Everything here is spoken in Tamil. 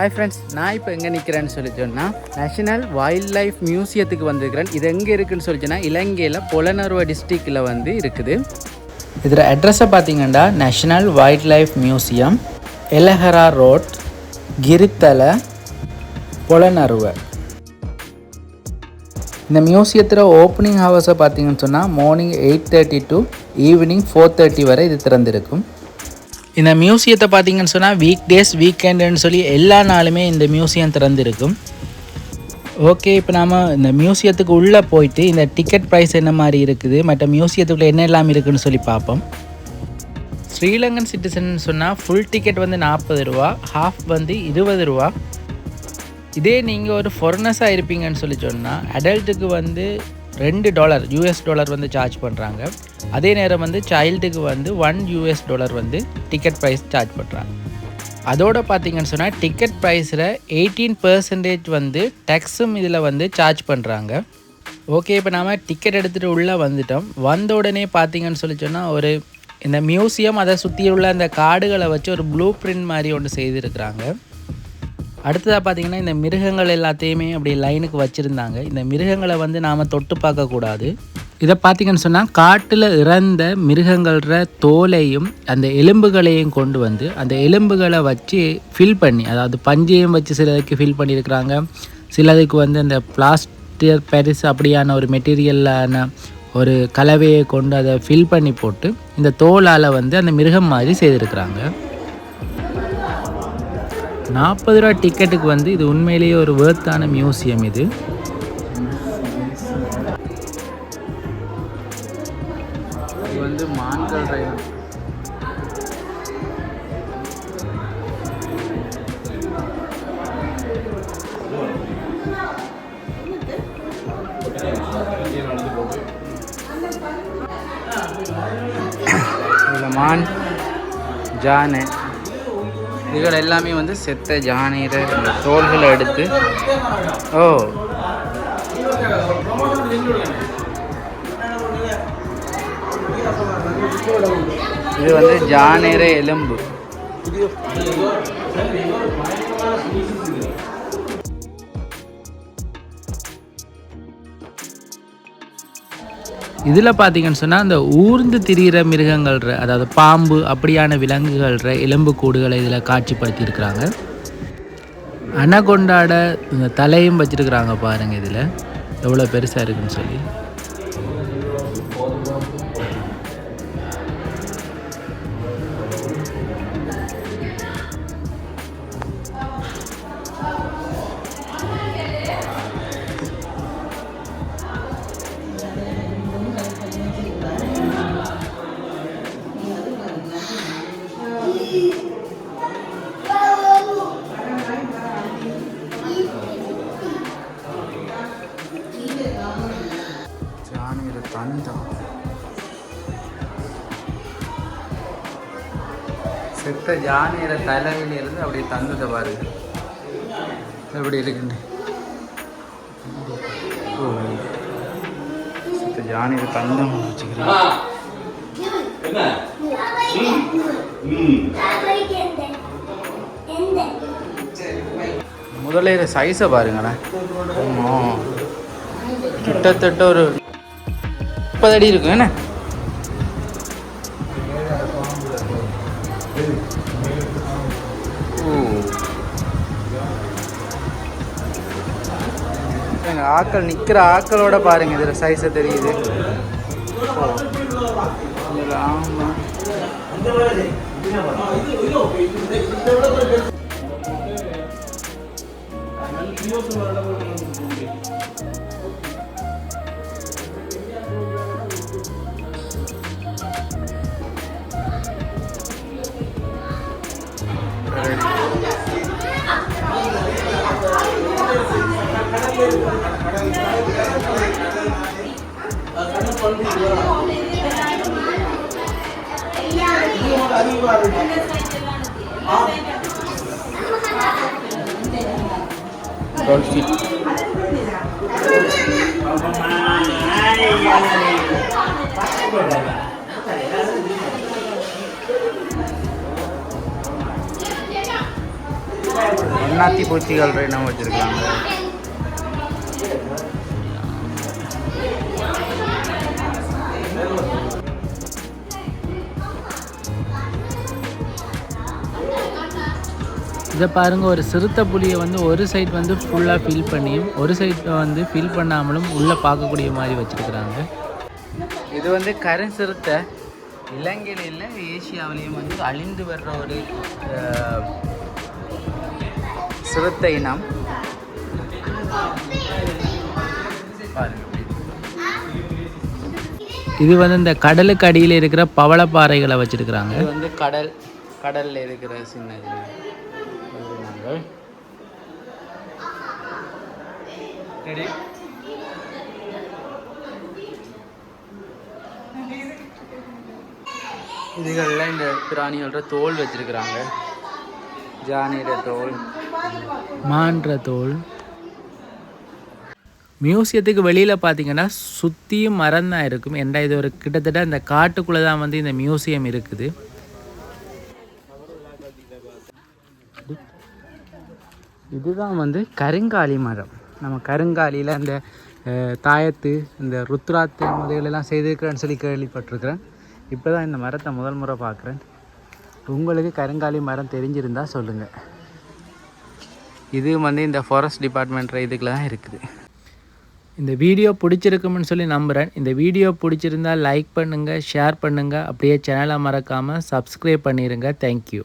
ஹாய் ஃப்ரெண்ட்ஸ் நான் இப்போ எங்கே நிற்கிறேன்னு சொல்லி சொன்னால் நேஷனல் வைல்ட் லைஃப் மியூசியத்துக்கு வந்திருக்கிறேன். இது எங்கே இருக்குன்னு சொல்லி சொன்னால் இலங்கையில் பொலனருவ டிஸ்ட்ரிக்டில் வந்து இருக்குது. இதில் அட்ரஸை பார்த்தீங்கன்னா national wildlife museum Elahera road Giritale Polonnaruwa இந்த மியூசியத்தில் ஓப்பனிங் ஹவர்ஸை பார்த்தீங்கன்னு சொன்னால் morning eight thirty to evening four thirty வரை இது திறந்திருக்கும். இந்த மியூசியத்தை பார்த்தீங்கன்னு சொன்னால் வீக் டேஸ் வீக்கெண்டுன்னு சொல்லி எல்லா நாளுமே இந்த மியூசியம் திறந்திருக்கும். ஓகே இப்போ நாம் இந்த மியூசியத்துக்கு உள்ளே போயிட்டு இந்த டிக்கெட் ப்ரைஸ் என்ன மாதிரி இருக்குது மற்ற மியூசியத்துக்குள்ளே என்ன எல்லாம் இருக்குதுன்னு சொல்லி பார்ப்போம். ஸ்ரீலங்கன் சிட்டிசன் சொன்னால் ஃபுல் டிக்கெட் வந்து நாற்பது ரூபா ஹாஃப் வந்து இருபது ரூபா. இதே நீங்கள் ஒரு ஃபொரினஸாக இருப்பீங்கன்னு சொல்லி சொன்னால் அடல்ட்டுக்கு வந்து ரெண்டு டாலர் யூஎஸ் டாலர் வந்து சார்ஜ் பண்ணுறாங்க அதே நேரம் வந்து சைல்டுக்கு வந்து ஒன் யூஎஸ் டாலர் வந்து டிக்கெட் ப்ரைஸ் சார்ஜ் பண்ணுறாங்க அதோட பார்த்தீங்கன்னு சொன்னால் டிக்கெட் ப்ரைஸில் எயிட்டீன் பர்சன்டேஜ் வந்து டேக்ஸும் இதில் வந்து சார்ஜ் பண்ணுறாங்க ஓகே இப்போ நாம் டிக்கெட் எடுத்துகிட்டு உள்ளே வந்துட்டோம். வந்த உடனே பார்த்தீங்கன்னு சொல்லி சொன்னால் ஒரு இந்த மியூசியம் அதை சுற்றி உள்ள அந்த காடுகளை வச்சு ஒரு ப்ளூ பிரிண்ட் மாதிரி ஒன்று செய்திருக்கிறாங்க. அடுத்ததாக பார்த்தீங்கன்னா இந்த மிருகங்கள் எல்லாத்தையுமே அப்படி லைனுக்கு வச்சுருந்தாங்க. இந்த மிருகங்களை வந்து நாம் தொட்டு பார்க்கக்கூடாது. இதை பார்த்தீங்கன்னு சொன்னால் காட்டில் இறந்த மிருகங்கள தோலையும் அந்த எலும்புகளையும் கொண்டு வந்து அந்த எலும்புகளை வச்சு ஃபில் பண்ணி அதாவது பஞ்சையும் வச்சு சிலதுக்கு ஃபில் பண்ணியிருக்கிறாங்க. சிலதுக்கு வந்து அந்த பிளாஸ்டிக் பெரிஸ் அப்படியான ஒரு மெட்டீரியலான ஒரு கலவையை கொண்டு அதை ஃபில் பண்ணி போட்டு இந்த தோலால் வந்து அந்த மிருகம் மாதிரி செய்திருக்கிறாங்க. நாற்பது ரூபா டிக்கெட்டுக்கு வந்து இது உண்மையிலேயே ஒரு வேர்த்தான மியூசியம் இது. ஜானை. இதுகள் எல்லாமே வந்து செத்த ஜானீரை தோள்களை எடுத்து. ஓ. இது வந்து ஜானீர எலும்பு. இதில் பார்த்தீங்கன்னு சொன்னால் அந்த ஊர்ந்து திரிகிற மிருகங்கள்ற அதாவது பாம்பு அப்படியான விலங்குகள்ற எலும்பு கூடுகளை இதில் காட்சிப்படுத்தியிருக்கிறாங்க. அனகொண்டாட இந்த தலையும் வச்சுருக்குறாங்க பாருங்கள் இதில். எவ்வளோ பெருசாக இருக்குன்னு சொல்லி. செத்த ஜானீர தலையில இருந்து அப்படியே தந்ததை பாருங்க எப்படி இருக்குன்னு. செத்த ஜானீர தந்தம் வச்சுக்கிறேன். முதல்ல சைஸை பாருங்களேன். ஆமாம் கிட்டத்தட்ட ஒரு முப்பது அடி இருக்கும். என்ன? பாருங்க ஆக்கள் நிற்கிற ஆக்களோட பாருங்க இதில் சைஸை தெரியுது. ஆமாம் இதுல பூச்சிகள் நம்ம வச்சுருக்காங்க. இதை பாருங்க ஒரு சிறுத்தை புலியை வந்து ஒரு சைட் வந்து ஃபுல்லாக ஃபில் பண்ணியும் ஒரு சைட் வந்து ஃபில் பண்ணாமலும் உள்ளே பார்க்கக்கூடிய மாதிரி வச்சுருக்குறாங்க. இது வந்து கருஞ்சிறுத்தை இலங்கையில் இல்லை ஏசியாவிலையும் வந்து அழிந்து வர்ற ஒரு சிறுத்தை இனம். இது வந்து இந்த கடலுக்கு அடியில் இருக்கிற பவளப்பாறைகளை வச்சிருக்கிறாங்க. இது வந்து கடல் கடல்ல இருக்கிற சின்ன இது. உயிரினங்கள். இதுகளில் இந்த பிராணிகளோட தோல் வச்சிருக்கிறாங்க. ஜானியோட தோல். மான்ற தோல். மியூசியத்துக்கு வெளியில் பார்த்தீங்கன்னா சுற்றியும் மரம் தான் இருக்கும். ஏன்டா இது ஒரு கிட்டத்தட்ட இந்த காட்டுக்குள்ளே தான் வந்து இந்த மியூசியம் இருக்குது. இதுதான் வந்து கருங்காலி மரம். நம்ம கருங்காலியில் அந்த தாயத்து இந்த ருத்ராத்து முதலெல்லாம் செய்திருக்கிறேன்னு சொல்லி கேள்விப்பட்டிருக்கிறேன். இப்போ தான் இந்த மரத்தை முதல் முறை பார்க்குறேன் உங்களுக்கு கருங்காலி மரம் தெரிஞ்சிருந்தால் சொல்லுங்கள் இது வந்து இந்த ஃபாரஸ்ட் டிபார்ட்மெண்ட் இதுக்குள்ள தான் இருக்குது. இந்த வீடியோ பிடிச்சிருக்கும்னு சொல்லி நம்புகிறேன் இந்த வீடியோ பிடிச்சிருந்தா லைக் பண்ணுங்கள் ஷேர் பண்ணுங்கள் அப்படியே சேனலை மறக்காமல் சப்ஸ்கிரைப் பண்ணிடுங்க தேங்க்யூ